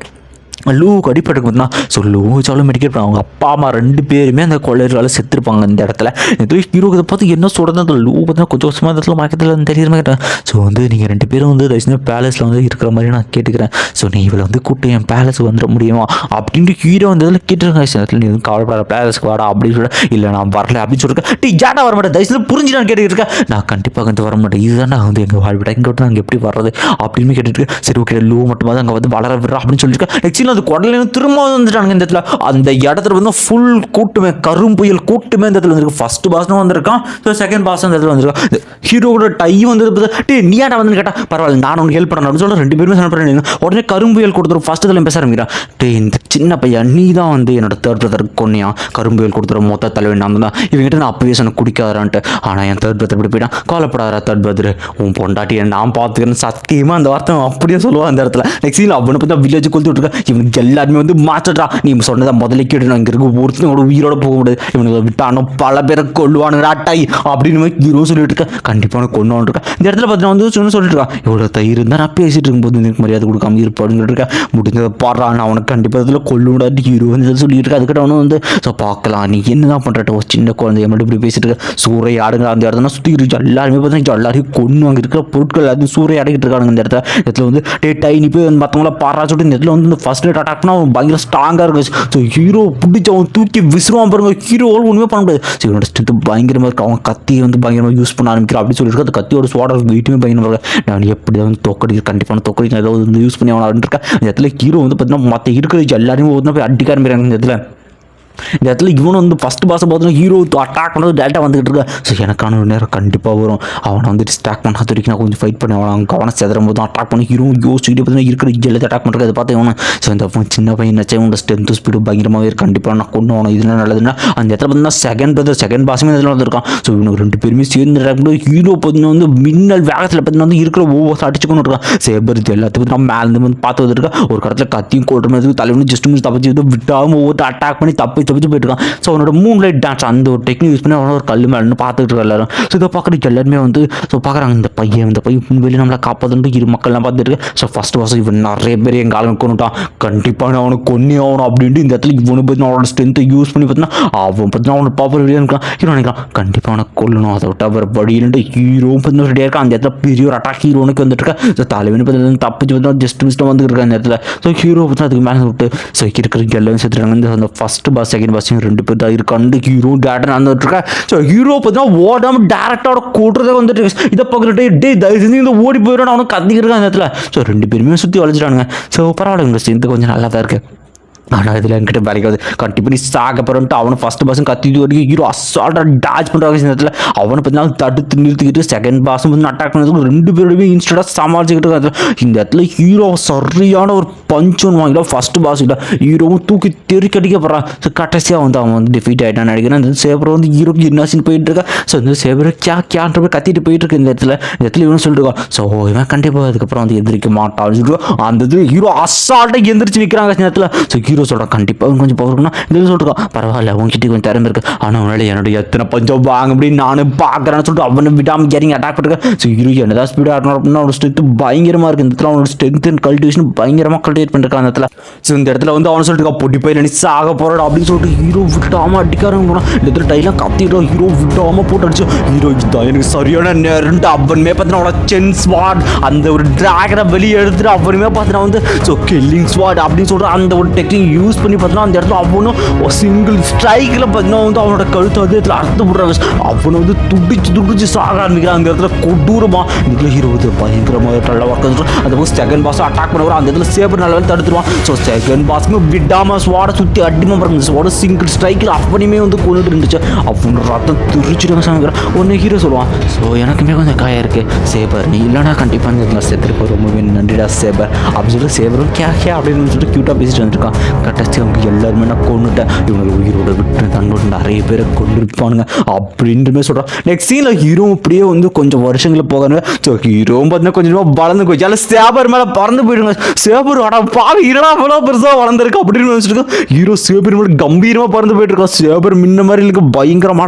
[SPEAKER 1] லூவுக்கு அடிப்பட்டு பார்த்தா ஸோ லூ வச்சாலும் மெடிக்கேட் அவங்க அப்பா அம்மா ரெண்டு பேருமே அந்த கொள்ளையர்களால் செத்துருப்பாங்க இந்த இடத்துல. ஏதோ ஹீரோக்கு பார்த்து என்ன சொல்கிறது லூ பார்த்தா கொஞ்சம் கொஞ்சமாக இந்த இடத்துல மயக்கத்தில் தெரியுற மாதிரி கேட்டேன் ஸோ வந்து நீங்கள் ரெண்டு பேரும் வந்து தயவுசெய்து பேலஸில் வந்து இருக்கிற மாதிரி நான் கேட்டுக்கிறேன். ஸோ நீ இவளை வந்து கூட்டு என் பேலஸ் வந்துட முடியுமா? அப்படின்ட்டு ஹீரோ வந்து இதில் கேட்டுருக்காங்க. இந்த இடத்துல நீ வந்து கவலைப்படாத பேலஸ்க்கு வாடா அப்படின்னு சொல்ல இல்லை நான் வரல அப்படின்னு சொல்லிருக்கேன் டீ ஜாட்டா வர மாட்டேன் தயவுசெய்து புரிஞ்சு நான் கேட்டுக்கிட்டு இருக்கேன். நான் கண்டிப்பாக வந்து வர மாட்டேன். இதுதான் நான் வந்து எங்கள் வாழ்விட இங்கே விட்டு நாங்கள் எப்படி வர்றது? அப்படின்னு கேட்டுட்டு சரி ஓகே லூ மட்டும் தான் அங்கே வந்து வளர விடுறா அப்படின்னு சொல்லியிருக்கேன் நெக்ஸ்ட் அது குடலையும் திரும்ப வந்துட்டாங்க இந்த இடத்துல. அந்த இடத்துல வந்து ஃபுல் கூட்டுமே கரும்புயல் கூட்டுமே இந்த இடத்துல வந்திருக்கு. ஃபர்ஸ்ட் பாஸ்னும் வந்திருக்கான் ஸோ செகண்ட் பாஸ் அந்த இடத்துல வந்திருக்கான். ஹீரோட டை வந்து டே நீ ஏன்டா வந்து கேட்டா பரவாயில்ல நான் உனக்கு ஹெல்ப் பண்ணணும் சொல்ல ரெண்டு பேருமே சண்டை பண்ணி உடனே கரும்புயல் கொடுத்துரும் ஃபர்ஸ்ட் இதில் பேச ஆரம்பிக்கிறான் டே இந்த சின்ன பையன் நீ தான் வந்து என்னோட தேர்ட் பிரதர் கொன்னியா? கரும்புயல் கொடுத்துற மொத்த தலைவன் நான் தான். இவங்ககிட்ட நான் அப்பவே சொன்ன குடிக்காதான்ட்டு ஆனால் என் தேர்ட் பிரதர் இப்படி போயிட்டான். கோலப்படாதா தேர்ட் பிரதர் உன் பொண்டாட்டியை நான் பார்த்துக்கிறேன் சத்தியமாக அந்த வார்த்தை அப்படியே சொல்லுவான் அந்த இடத்துல. நெக்ஸ்ட் சீன் அவனை பார்த்தா வில்லேஜ் கொடுத்து விட்டுருக்கா. இவன் எல்லாருமே வந்து மாற்றடா. நீ சொன்னதை முதல்ல கேட்டு நான் இங்கே இருக்க ஒருத்தனோட உயிரோட போக முடியாது இவனுக்கு விட்டானோ பல பேரை கொள்ளுவானுங்க அட்டாய் அப்படின்னு ஹீரோ சொல்லிட்டு இருக்கேன். கண்டிப்பாக கொண்டு இருக்கேன். இந்த இடத்துல பார்த்தீங்கன்னா வந்து சொன்ன சொல்லிட்டு இருக்கான். இவ்வளோ தயிர் இருந்தால் நான் பேசிட்டு இருக்கும்போது எனக்கு மரியாதை கொடுக்காம இருப்பாடுன்னு சொல்லிட்டு இருக்கேன். முடிஞ்சதை பாடுறா. நான் அவனுக்கு கண்டிப்பாக இதில் கொள்ளுவிடாது ஹீரோ வந்து சொல்லிட்டு இருக்கேன். அதுக்கிட்ட அவனும் வந்து ஸோ பார்க்கலாம். நீ என்ன தான் பண்ணுறட்ட ஒரு சின்ன குழந்தைய மட்டும் இப்படி பேசிட்டு இருக்க. சூறை ஆடுங்க. அந்த இடத்துல சுற்றி இருக்கு எல்லாருமே பார்த்தீங்கன்னா எல்லாரையும் கொண்டு அங்கே இருக்கிற பொருட்கள் எல்லாத்தையும் சூறை அடைக்கிட்டு இருக்காங்க இந்த இடத்துல. இடத்துல வந்து டே டை நீ போய் மற்றவங்கள பாடுறா சொல்லிட்டு இந்த இடத்துல வந்து இந்த ஃபர்ஸ்ட் அட்டாக்னா அவன் பயங்கர ஸ்ட்ராங்காக இருக்கும். ஸோ ஹீரோ பிடிச்சி அவன் தூக்கி விசிறுவான் பாருங்க. ஹீரோ ஒன்றுமே பண்ண முடியாது. ஸோ இவனோட ஸ்ட்ரென்த் பயங்கரமாக இருக்கும் அவன் கத்தியை வந்து பயங்கரமாக யூஸ் பண்ண ஆரம்பிக்கிறான் அப்படின்னு சொல்லிட்டு அந்த கத்தியோட சோட வெயிட்டுமே பயங்கரமாக இருக்கு. நான் எப்படி வந்து தோக்கடி கண்டிப்பாக தோக்கடி ஏதாவது வந்து யூஸ் பண்ணி அவன் இருக்கேன் இந்த இடத்துல ஹீரோ வந்து பார்த்தீங்கன்னா மற்ற இருக்கிற எல்லாரையும் ஒன்று போய் அடிக்க ஆரம்பிக்கிறாங்க. இந்த இடத்துல இந்த இடத்துல இவனும் வந்து ஃபஸ்ட் பாஸை பார்த்தீங்கன்னா ஹீரோ அட்டாக் பண்ணது டேட்டா வந்துகிட்டு இருக்கா. ஸோ எனக்கான ஒரு நேரம் கண்டிப்பாக வரும். அவனை வந்து டிஸ்ட்ராக்ட் பண்ண வரைக்கும் நான் கொஞ்சம் ஃபைட் பண்ணி. அவனை அவங்க கவனம் செதறும் போது அட்டாக் பண்ணி. ஹீரோ யோசிச்சுக்கிட்டு பார்த்தீங்கன்னா இருக்கிற எல்லாத்தையும் அட்டாக் பண்ணுறது அதை பார்த்து இவனை ஸோ இந்த சின்ன பையன் நச்சா இவனோட ஸ்ட்ரென்த்து ஸ்பீடு பயங்கரமாகவே கண்டிப்பாக நான் கொண்டு அவனை இதெல்லாம் நல்லதுன்னா அந்த இடத்துல பார்த்தீங்கன்னா செகண்ட் பிரதர் செகண்ட் பாஸுமே இதில் வந்திருக்கான். ஸோ இவனுக்கு ரெண்டு பேருமே சேர்ந்து அட்டாக் பண்ணி ஹீரோ பார்த்தீங்கன்னா வந்து மின்னல் வேகத்தில் பார்த்தீங்கன்னா வந்து இருக்கிற ஒவ்வொரு அடிச்சுக்கணும் இருக்கான். சேபர் இது எல்லாத்தையும் நம்ம மேலே வந்து பார்த்து வந்துருக்கா. ஒரு கடத்தில் கத்தியும் கொள்ற மாதிரி ஜஸ்ட் மிஸ் தப்பிச்சு விட்டாமல் ஒவ்வொரு அட்டாக் பண்ணி தப்பி தப்பிச்சு போயிட்டு இருக்கான் ஸோ அவனோட மூன் லைட் டான்ஸ் அந்த ஒரு டெக்னிக் யூஸ் பண்ணி அவனோட ஒரு கல் மேலே பார்த்துட்டு இருக்க எல்லாரும். ஸோ இதை பார்க்குறதுக்கு எல்லாருமே வந்து ஸோ பார்க்குறாங்க இந்த பையன் இந்த பையன் வெளியே நம்மளை காப்பாற்றுட்டு இரு மக்கள்லாம் பார்த்துட்டு இருக்கு. ஸோ ஃபஸ்ட் வாசம் இவன் நிறைய பேர் எங்கள் ஆளுங்க கொண்டுட்டான் கண்டிப்பாக நான் அவனுக்கு கொன்னே ஆகணும் அப்படின்ட்டு இந்த இடத்துல இவனு பற்றி அவனோட ஸ்ட்ரென்த்தை யூஸ் பண்ணி பார்த்தீங்கன்னா அவன் பற்றி அவனோட பவர் ரெடியாக இருக்கான். ஹீரோ நினைக்கலாம் கண்டிப்பாக அவனை கொல்லணும். அதை விட்டு அவர் வழியிட்டு ஹீரோ பற்றி ரெடியாக இருக்கான். அந்த இடத்துல பெரிய ஒரு அட்டாக் ஹீரோனுக்கு வந்துட்டு இருக்கா ஸோ தலைவனு பார்த்து தப்பிச்சு வந்து ஜஸ்ட் மிஸ்ட்டாக வந்துட்டு இருக்கா அந்த இடத்துல. ஸோ ஹீரோ பார்த்தீங்கன்னா அதுக்கு மேலே விட்டு ஸோ இருக்கிற எல்லாரும் சேர்த்துருக்காங்க இந்த அந்த ஃபஸ்ட் பாஸ் செகண்ட் பாஸையும் ரெண்டு பேர் தான் இருக்காண்டு ஹீரோ டேரக்டர் நடந்துட்டு இருக்கா ஸோ ஹீரோ பார்த்தீங்கன்னா ஓடாம டேரக்டோட கூட்டுறதே வந்துட்டு இருக்கு. இதை பார்க்குறட்டே டே தயவு செஞ்சு இந்த ஓடி போயிடும் அவனுக்கு கத்திக்கிறான் அந்த இடத்துல. ஸோ ரெண்டு பேருமே சுற்றி வளைச்சிட்டானுங்க ஸோ பரவாயில்ல இந்த கொஞ்சம் நல்லா தான் இருக்குது ஆனால் இதில் என்கிட்ட வேலைக்கு வந்து கண்டிப்பாக நீ சாக போகிறோன்ட்டு அவனை ஃபஸ்ட் பாஸும் கத்தி வரைக்கும் ஹீரோ அசால்ட்டாக டாச் பண்ணுறாங்க இந்த இடத்துல அவனை பார்த்தீங்கன்னா தடுத்து நிறுத்திக்கிட்டு செகண்ட் பாஸும் வந்து அட்டாக் பண்ணதுக்கு ரெண்டு பேருமே இன்ஸ்டடாக சமாளிச்சுக்கிட்டு இருக்காங்க இந்த இடத்துல ஹீரோ சரியான ஒரு பஞ்ச் ஒன்று வாங்கிட்டா ஃபஸ்ட் பாஸ் இல்லை ஹீரோவும் தூக்கி தெருக்கடிக்க போகிறான் ஸோ கடைசியாக வந்து அவன் வந்து டிஃபீட் ஆகிட்டான்னு நினைக்கிறேன். இந்த சேபர் வந்து ஹீரோக்கு என்ன போயிட்டு இருக்கா? ஸோ இந்த சேபரை கே கேன்ற போய் கத்திட்டு போயிட்டு இருக்கு இந்த இடத்துல. இந்த இடத்துல இவனும் சொல்லிட்டு இருக்கான். ஸோ இவன் கண்டிப்பாக அதுக்கப்புறம் வந்து எந்திரிக்க மாட்டான் சொல்லிட்டு அந்த இது ஹீரோ அசால்ட்டாக எந்திரிச்சு நிற்கிறாங்க இந்த இடத்துல. ஸோ ஹீரோ கண்டிப்பாக அவன் கொஞ்சம் பவர் இருக்குன்னா இதில் சொல்லிட்டு பரவாயில்ல உங்ககிட்ட கொஞ்சம் திறமை இருக்கு. ஆனால் உன்னால என்னுடைய எத்தனை பஞ்சம் வாங்க அப்படின்னு நானும் பார்க்குறேன்னு சொல்லிட்டு அவனை விடாமல் கேரிங் அட்டாக் பண்ணிருக்கேன் ஸோ ஹீரோ என்னதான் ஸ்பீடாக ஆடணும் அப்படின்னா அவனோட ஸ்ட்ரென்த் பயங்கரமாக இருக்குது இந்த இடத்துல அவனோட ஸ்ட்ரென்த் அண்ட் கல்டிவேஷன் பயங்கரமாக கல்டிவேட் பண்ணிருக்கான் அந்த இடத்துல. ஸோ இந்த இடத்துல வந்து அவன் சொல்லிட்டு இருக்கா, பொட்டி போய் நினைச்சு சாக போகிறாடா அப்படின்னு சொல்லிட்டு ஹீரோ விட்டாமல் அடிக்காரங்க போனான் இந்த இடத்துல டைலாம் கத்திட்டோம் ஹீரோ விட்டாமல் போட்டு அடிச்சு ஹீரோ இதுதான் எனக்கு சரியான நேரம்ட்டு அவனுமே பார்த்தீங்கன்னா அவனோட சென் ஸ்வாட் அந்த ஒரு டிராகனை வெளியே எடுத்துட்டு அவனுமே பார்த்தீங்கன்னா வந்து ஸோ கில்லிங் ஸ்வாட் அப்படின்னு சொல்லிட்டு அந்த ஒரு டெக்னிக் யூஸ் பண்ணி பார்த்தோன்னா அந்த இடத்துல அவனும் சிங்கிள் ஸ்ட்ரைக்கில் பார்த்தீங்கன்னா வந்து அவனோட கழுத்தை வந்து இடத்துல அறுத்து விடுறாங்க அவனை வந்து துடிச்சு துடிச்சு சாக ஆரம்பிக்கிறான். அந்த இடத்துல கொடூரமா இந்த ஹீரோ வந்து பயங்கரமாக நல்ல ஒர்க் அந்த போது செகண்ட் பாஸ் அட்டாக் பண்ண அந்த இடத்துல சேபர் நல்ல வேலை தடுத்துருவான். ஸோ செகண்ட் பாஸ்க்கு விடாமல் ஸ்வாட சுற்றி அடிமா பாருங்க ஸ்வாட சிங்கிள் ஸ்ட்ரைக்கில் அப்படியுமே வந்து கொண்டுட்டு இருந்துச்சு. அவனோட ரத்தம் துரிச்சிட்டு சாமிக்கிறான் ஒன்று ஹீரோ சொல்லுவான். ஸோ எனக்குமே கொஞ்சம் காயம் இருக்குது சேபர் நீ இல்லைனா கண்டிப்பாக இந்த இடத்துல ரொம்பவே நன்றிடா சேபர் அப்படின்னு சொல்லிட்டு சேபரும் கே கே அப்படின்னு சொல்லிட்டு க்யூட்டாக பேசிட்டு வந்திருக்கான். கடைசி அவங்க எல்லாருமே நான் கொண்டுட்டேன். இவங்களை உயிரோட விட்டு தன்னோட நிறைய பேரை கொண்டிருப்பானுங்க அப்படின்ட்டுமே சொல்கிறான் நெக்ஸ்ட் சீனில் ஹீரோ அப்படியே வந்து கொஞ்சம் வருஷங்களில் போகிறாங்க ஸோ ஹீரோவும் பார்த்தீங்கன்னா கொஞ்சமாக வளர்ந்து போச்சு. எல்லாம் சேபர் மேலே பறந்து போயிடுங்க. சேபர் அடா பாவி இரடா இவ்வளோ பெருசாக வளர்ந்துருக்கு அப்படின்னு நினச்சிருக்கோம் ஹீரோ சேபர் மேலே கம்பீரமாக பறந்து போயிட்டுருக்கான் சேபர் முன்ன மாதிரி இருக்கு பயங்கரமான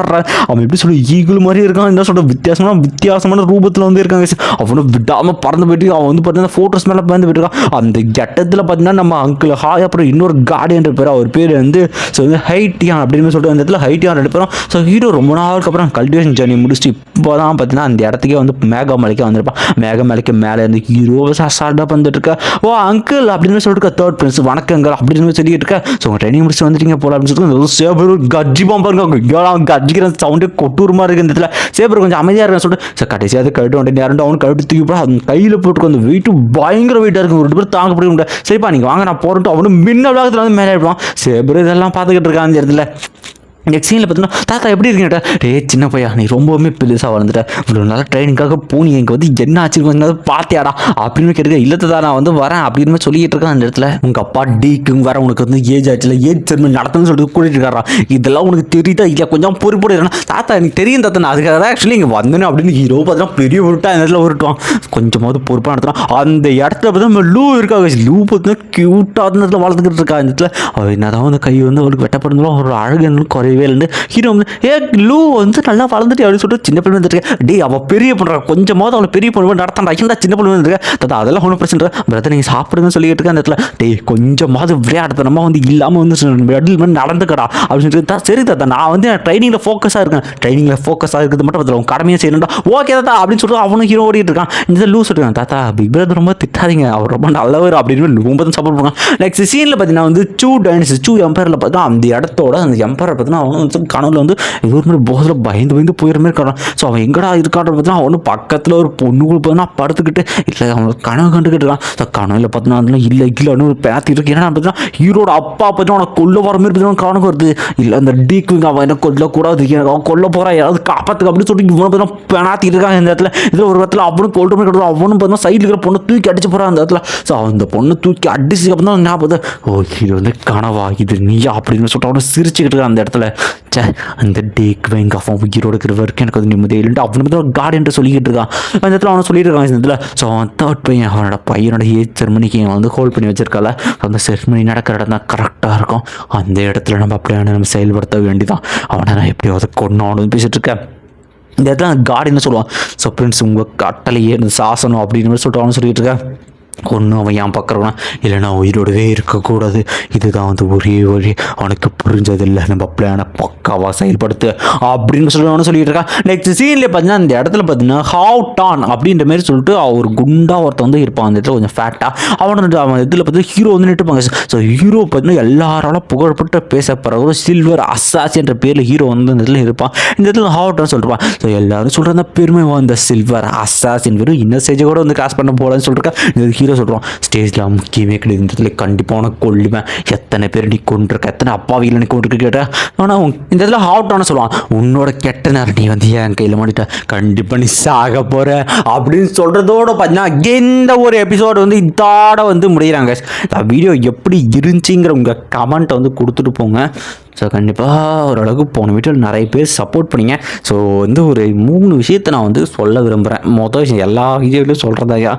[SPEAKER 1] அவன் எப்படி சொல்லி ஈகிள் மாதிரி இருக்கான். என்ன சொல்ற வித்தியாசமான வித்தியாசமான ரூபத்தில் வந்து இருக்காங்க அவனை விடாமல் பறந்து போயிட்டு அவன் வந்து பார்த்தீங்கன்னா ஃபோட்டோஸ் மேலே பறந்து போயிட்டுருக்கான் அந்த கட்டத்தில் பார்த்தீங்கன்னா நம்ம அங்கிள் ஹாய் அப்புறம் இன்னொரு கார்டியன் பேர் அவர் பேர் வந்து ஸோ வந்து ஹைட்டியான் அப்படின்னு சொல்லிட்டு அந்த இடத்துல ஹைட்டியான் ரெண்டு பேரும் ஸோ ஹீரோ ரொம்ப நாளுக்கு அப்புறம் கல்டிவேஷன் ஜர்னி முடிச்சுட்டு இப்போ தான் பார்த்தீங்கன்னா அந்த இடத்துக்கே வந்து மேகமலைக்கே வந்திருப்பான். மேகமலைக்கு மேலே இருந்து ஹீரோ அசால்ட்டாக வந்துட்டு ஓ அங்கிள் அப்படின்னு சொல்லிட்டு தேர்ட் பிரின்ஸ் வணக்கங்கள் அப்படின்னு சொல்லிட்டு இருக்க. ஸோ உங்கள் ட்ரைனிங் முடிச்சு வந்துட்டீங்க போல அப்படின்னு சொல்லிட்டு சேபர் கஜ்ஜி பாம்பாருங்க ஏழாம் சவுண்டே கொட்டூரமாக இருக்கு இந்த இடத்துல. சேபர் கொஞ்சம் அமைதியாக இருக்குன்னு சொல்லிட்டு சார் கடைசியாக அது கழுட்டு வந்துட்டு யாரும் அவனு கழுட்டு தூக்கி போட அந்த கையில் போட்டு அந்த வெயிட்டு பயங்கர வெயிட்டாக இருக்கும் ரெண்டு பேரும் தாங்க முடியும் சரிப்பா நீங்கள் வாங்க நான் போகிறோம் அவனு மின்னலாக விளாகத்தில் வந்து மேலே ஆயிடுவான் சேபர் இதெல்லாம் பார்த்துக்கிட்டு இருக்கான் அந்த இடத்துல. நெக்ஸ்ட் சீனில் பார்த்தீங்கன்னா தாத்தா எப்படி இருக்கீங்க டே சின்ன பையா நீ ரொம்பவுமே பெருசாக வளர்ந்துட்ட. இவ்வளோ நாள் ட்ரைனிங்காக போனி எங்கே வந்து என்ன ஆச்சு கொஞ்சம் பார்த்தியாடா? அப்படின்னு கேட்டுக்க இல்லை தான் நான் வந்து வரேன் அப்படின்னு சொல்லிட்டு இருக்கேன் அந்த இடத்துல. உங்கள் அப்பா டீக்குங்க வர உனக்கு வந்து ஏஜ் ஆச்சுல ஏஜ் செர்மன் நடத்தணும்னு சொல்லிட்டு கூட்டிட்டு இருக்காரா? இதெல்லாம் உனக்கு தெரியுதா இல்லை கொஞ்சம் பொறுப்போடு இருக்கணும் தாத்தா எனக்கு தெரியும் தாத்தா நான் அதுக்காக தான் ஆக்சுவலி இங்கே வந்தேன் அப்படின்னு ஹீரோ பார்த்தா பெரிய உருட்டா அந்த இடத்துல உருட்டுவான். கொஞ்சமாவது பொறுப்பாக நடத்துகிறான் அந்த இடத்துல பார்த்தா நம்ம லூ இருக்காங்க லூ பார்த்தீங்கன்னா க்யூட்டாக அந்த இடத்துல வளர்த்துக்கிட்டு இருக்கா அந்த இடத்துல. அவள் என்னதான் வந்து கை வந்து அவளுக்கு வெட்டப்படுந்தாலும் ஒரு அழகு என்னன்னு குறையவே இல்லை ஹீரோ வந்து ஏ லூ வந்து நல்லா வளர்ந்துட்டு அப்படின்னு சொல்லிட்டு சின்ன பிள்ளை வந்துருக்கேன் டேய் அவள் பெரிய பண்ணுறா கொஞ்சமாவது அவளை பெரிய பொண்ணு நடத்தாண்டா இந்த சின்ன பிள்ளை வந்துருக்கேன் தாத்தா அதெல்லாம் ஒன்றும் பிரச்சனை இல்லை பிரதர் நீங்கள் சாப்பிடுங்கன்னு சொல்லிட்டு இருக்க அந்த இடத்துல. டேய் கொஞ்சமாவது விளையாடுத்தனமா வந்து இல்லாமல் வந்து பெட்டில் மாதிரி நடந்துக்கடா. அப்படின்னு சொல்லிட்டு "தா, சரி தாத்தா நான் வந்து ட்ரைனிங்கில் ஃபோக்கஸாக இருக்கேன். ட்ரைனிங்கில் ஃபோக்கஸாக இருக்கிறது மட்டும் அதில் உன் கடமையை செய்யணும்டா. ஓகே தாத்தா அப்படின்னு சொல்லிட்டு அவனும் ஹீரோ ஓடிட்டு இருக்கான். இந்த லூ சொல்லிருக்கான் தாத்தா பிக் பிரதர் ரொம்ப திட்டாதீங்க அவர் ரொம்ப நல்லவர் அப்படின்னு ரொம்ப தான் சப்போர்ட் பண்ணுவாங்க நெக்ஸ்ட் சீனில் பார்த்தீங்கன்னா வந்து சூ டைனஸ் சூ எம்பரில் பார்த்தா அந்த இடத்தோட அந்த எம்பரை பார்த்தீங்கன்னா அவனும் வந்து கனவுல வந்து இது ஒரு மாதிரி போதில் பயந்து பயந்து போயிடுற மாதிரி இருக்கான் ஸோ அவன் எங்கடா இருக்கான்ற பார்த்தீங்கன்னா அவனு பக்கத்தில் ஒரு பொண்ணு கூட படுத்துக்கிட்டு இல்லை அவன் கனவு கண்டுக்கிட்டு இருக்கான் ஸோ கனவுல பார்த்தீங்கன்னா இல்லை இல்லை இல்லைன்னு ஒரு பேத்திட்டு இருக்கு. ஏன்னா பார்த்தீங்கன்னா ஹீரோட அப்பா பார்த்தீங்கன்னா அவனை கொல்ல வர மாதிரி பார்த்தீங்கன்னா கனவு வருது. இல்லை அந்த டீக்கு அவன் என்ன கொல்லக்கூடாது எனக்கு அவன் கொல்ல போகிறான் யாராவது காப்பாற்றுக்கு அப்படின்னு சொல்லிட்டு இவனை பார்த்தீங்கன்னா பெணாத்திட்டு இருக்கான் இந்த இடத்துல. இதில் ஒரு இடத்துல அவனும் கொல்ற மாதிரி கிடக்கும் அவனும் பார்த்தீங்கன்னா சைடில் இருக்கிற பொண்ணை தூக்கி அடிச்சு போகிறான் அந்த இடத்துல. ஸோ அந்த பொண்ணை தூக்கி அடிச்சு அப்புறம் தான் ஞாபகம் ஓ இது வந்து கனவா இது நீயா அப்படின்னு சொல்லிட்டு அவனை சிரிச்சுக்கிட்டு இருக்கான் அந்த இடத்துல. சே அந்த டேக் வைங்க அவன் உயிரோடு இருக்கிற வரைக்கும் எனக்கு அது நிம்மதியே இல்லைன்ட்டு அவனை பற்றி என்று சொல்லிக்கிட்டு இருக்கான். அந்த இடத்துல அவனை சொல்லிட்டு இருக்கான். இந்த இடத்துல ஸோ அவன் தேர்ட் பையன் அவனோட பையனோட ஏஜ் செர்மனிக்கு அவன் வந்து ஹோல்ட் பண்ணி வச்சிருக்கால அந்த செர்மனி நடக்கிற இடம் தான் கரெக்டாக இருக்கும். அந்த இடத்துல நம்ம அப்படியே நம்ம செயல்படுத்த வேண்டிதான். அவனை நான் எப்படியாவது கொண்டோன்னு பேசிட்டு இருக்கேன். இந்த இடத்துல காட் என்ன சொல்லுவான். ஸோ ஃப்ரெண்ட்ஸ் உங்கள் கட்டளையே சாசனம் அப்படின்னு சொல்லிட்டு அவனு சொல்லிட்டு இருக்கேன். ஒன்று அவன் என் இல்லை நான் உயிரோடவே இருக்கக்கூடாது. இதுதான் வந்து ஒரே வழி. அவனுக்கு புரிஞ்சதில்லை. நம்ம பிளானை பக்காவாக செயல்படுத்து அப்படின்னு சொல்லி சொல்லிட்டு இருக்கான். நெக்ஸ்ட் சீன்லேயே பார்த்தீங்கன்னா அந்த இடத்துல பார்த்தீங்கன்னா ஹவு டான் அப்படின்ற மாதிரி சொல்லிட்டு ஒரு குண்டா ஒருத்தன் வந்து இருப்பான். அந்த இடத்துல கொஞ்சம் ஃபேட்டாக அவனோட அவன் இதில் பார்த்தீங்கன்னா ஹீரோ வந்து நிட்டுப்பாங்க ஸோ ஹீரோ பார்த்தீங்கன்னா எல்லாராலும் புகழ்பட்டு பேசப்படுற ஒரு சில்வர் அசாசி என்ற பேரில் ஹீரோ வந்து இந்த இடத்துல இருப்பான். இந்த இடத்துல ஹவு டான் சொல்லிருப்பான். ஸோ எல்லாரும் சொல்கிற அந்த பெருமை வந்த சில்வர் அசாசின் வெறும் இன்னும் ஸ்டேஜை கூட வந்து கிராஸ் பண்ண போகலன்னு சொல்லிருக்கா ஹீரோ ஹீரோ சொல்கிறோம் ஸ்டேஜில் முக்கியமே கிடையாது இந்த இடத்துல கண்டிப்பாக உனக்கு கொல்லுவேன். எத்தனை பேர் நீ கொண்டிருக்க எத்தனை அப்பாவியில் நீ கொண்டிருக்க கேட்டேன் ஆனால் இந்த இடத்துல ஹாட்டான சொல்லுவான் உன்னோட கெட்ட நேரம் நீ வந்து என் கையில் மாட்டிட்ட கண்டிப்பாக நீ சாக போகிற அப்படின்னு சொல்கிறதோட பார்த்தீங்கன்னா எந்த ஒரு எபிசோடு வந்து இதோட வந்து முடிகிறாங்க இந்த வீடியோ எப்படி இருந்துச்சுங்கிற உங்கள் கமெண்ட்டை வந்து கொடுத்துட்டு போங்க. ஸோ கண்டிப்பாக ஓரளவுக்கு போன வீட்டில் நிறைய பேர் சப்போர்ட் பண்ணீங்க. ஸோ வந்து ஒரு மூணு விஷயத்தை நான் வந்து சொல்ல விரும்புகிறேன் மொதல் விஷயம் எல்லா வீடியோலையும் சொல்கிறதாயா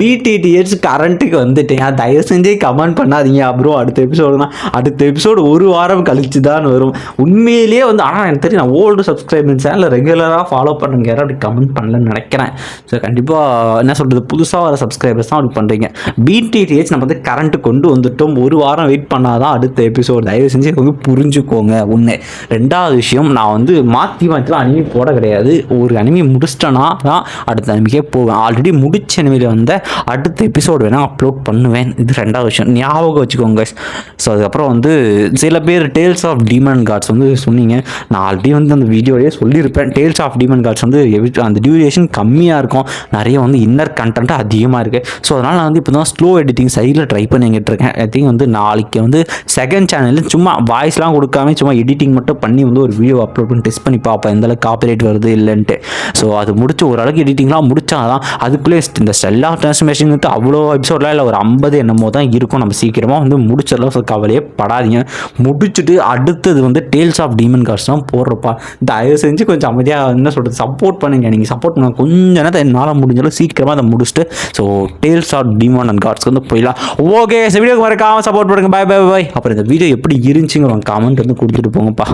[SPEAKER 1] பிடிடிஎஸ் கரண்ட்டுக்கு வந்துட்டேன். தயவு செஞ்சு கமெண்ட் பண்ணாதீங்க அப்புறம் அடுத்த எபிசோடு தான். அடுத்த எபிசோடு ஒரு வாரம் கழிச்சு தான் வரும். உண்மையிலேயே வந்து ஆனால் எனக்கு தெரியும் நான் ஓல்டு சப்ஸ்கிரைபர் சேனலில் ரெகுலராக ஃபாலோ பண்ணுங்க யாரும் அப்படி கமெண்ட் பண்ணலன்னு நினைக்கிறேன். ஸோ கண்டிப்பாக என்ன சொல்கிறது புதுசாக வர சப்ஸ்கிரைபர்ஸ் தான் அப்படி பண்ணுறீங்க பிடிடிஎச் நம்ம வந்து கரண்ட்டு கொண்டு வந்துட்டோம். ஒரு வாரம் வெயிட் பண்ணாதான் அடுத்த எபிசோடு தயவு செஞ்சு இது புரிஞ்சுக்கோங்க. ஒன்று ரெண்டாவது விஷயம் நான் வந்து மாற்றி மாற்றிலாம் அனிமி போட கிடையாது. ஒரு அனிமி முடிச்சிட்டேன்னா தான் அடுத்த அனிமிக்கே போவேன். ஆல்ரெடி முடிச்ச அனிமையில் வந்த அடுத்த எபிசோடு வேணால் அப்லோட் பண்ணுவேன். இது ரெண்டாவது விஷயம். ஞாபகம் வச்சுக்கோங்க ஸோ அதுக்கப்புறம் வந்து சில பேர் டேல்ஸ் ஆஃப் டீமன் கார்ட்ஸ் வந்து சொன்னீங்க. நான் ஆல்ரெடி வந்து அந்த வீடியோலேயே சொல்லியிருப்பேன். டேல்ஸ் ஆஃப் டீமன் கார்ட்ஸ் வந்து அந்த டியூரேஷன் கம்மியாக இருக்கும். நிறைய வந்து இன்னர் கண்டென்ட் அதிகமாக இருக்குது ஸோ அதனால் நான் வந்து இப்போ தான் ஸ்லோ எடிட்டிங் சைடில் ட்ரை பண்ணிக்கிட்டு இருக்கேன். ஐ திங்க் வந்து நாளைக்கு வந்து செகண்ட் சேனலில் சும்மா வாய்ஸ்லாம் கொடுக்காம சும்மா எடிட்டிங் மட்டும் பண்ணி வந்து ஒரு வீடியோ அப்லோட் பண்ணி டெஸ்ட் பண்ணி பார்ப்பேன். எந்த அளவுக்கு காப்பிரைட் வருது இல்லைன்ட்டு. ஸோ அது முடிச்சு ஓரளவுக்கு எடிட்டிங்லாம் முடிச்சாதான் அதுக்குள்ளே இந்த எல்லா டிரான்ஸ்மேஷன் வந்து அவ்வளோ எபிசோட்லாம் இல்லை ஒரு ஐம்பது என்னமோ தான் இருக்கும். நம்ம சீக்கிரமாக வந்து முடிச்சிடலாம் ஸோ கவலையே படாதீங்க. முடிச்சுட்டு அடுத்தது வந்து டேல்ஸ் ஆஃப் டீமன் கார்ஸ் தான் போடுறப்பா. தயவு செஞ்சு கொஞ்சம் அமைதியாக என்ன சொல்கிறது சப்போர்ட் பண்ணுங்க. நீங்கள் சப்போர்ட் பண்ண கொஞ்ச நேரத்தை என்னால் முடிஞ்சாலும் சீக்கிரமாக அதை முடிச்சுட்டு so tales of demon and கார்ட்ஸ்க்கு வந்து போயிடலாம். ஓகே வீடியோக்கு மறக்காமல் சப்போர்ட் பண்ணுங்க. பாய் பை பாய் அப்புறம் இந்த வீடியோ எப்படி இருந்துச்சுங்கிற கமெண்ட் வந்து கொடுத்துட்டு போங்கப்பா.